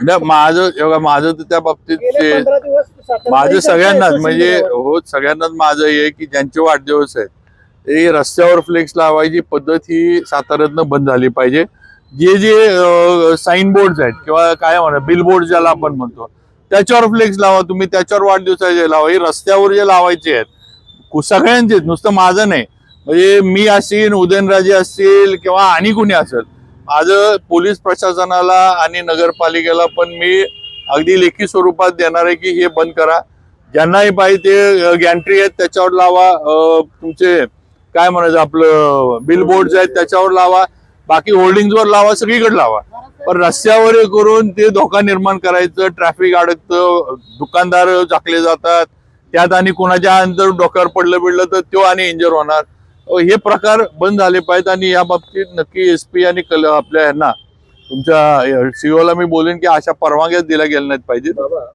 नाही, माझं एवढं माझं तर त्या बाबतीत माझं सगळ्यांनाच म्हणजे. हो सगळ्यांनाच माझं हे की ज्यांचे वाढदिवस आहेत ते रस्त्यावर फ्लेक्स लावायची पद्धत ही साताऱ्यातनं बंद झाली पाहिजे जे जे साईन बोर्ड आहेत किंवा काय म्हणा बिल बोर्ड ज्याला आपण म्हणतो त्याच्यावर फ्लेक्स लावा तुम्ही त्याच्यावर वाढदिवसाचे लावा हे रस्त्यावर जे लावायचे आहेत सगळ्यांचे नुसतं माझं नाही म्हणजे मी असेल उदयनराजे असतील किंवा आणि कुणी असेल आज पोलीस प्रशासनाला आणि नगरपालिकेला पण मी अगदी लेखी स्वरूपात देणार आहे की हे बंद करा. ज्यांनाही पाहिजे ते गॅन्ट्री आहेत त्याच्यावर लावा. तुमचे काय म्हणायचं आपलं बिल बोर्ड आहेत त्याच्यावर लावा. बाकी होर्डिंगवर लावा सगळीकडे लावा. पण रस्त्यावर करून ते धोका निर्माण करायचं ट्रॅफिक अडकतं दुकानदार झाकले जातात. त्यात आणि कोणाच्या अंतर डोक्यावर पडलं बिडलं तर तो आणि इंजर होणार. हे प्रकार बंद झाले पाहिजेत आणि या बाबतीत नक्की एस पी आणि कल आपल्या यांना तुमच्या सीओला मी बोलेन की अशा परवानग्याच दिल्या गेल्या नाहीत पाहिजेत.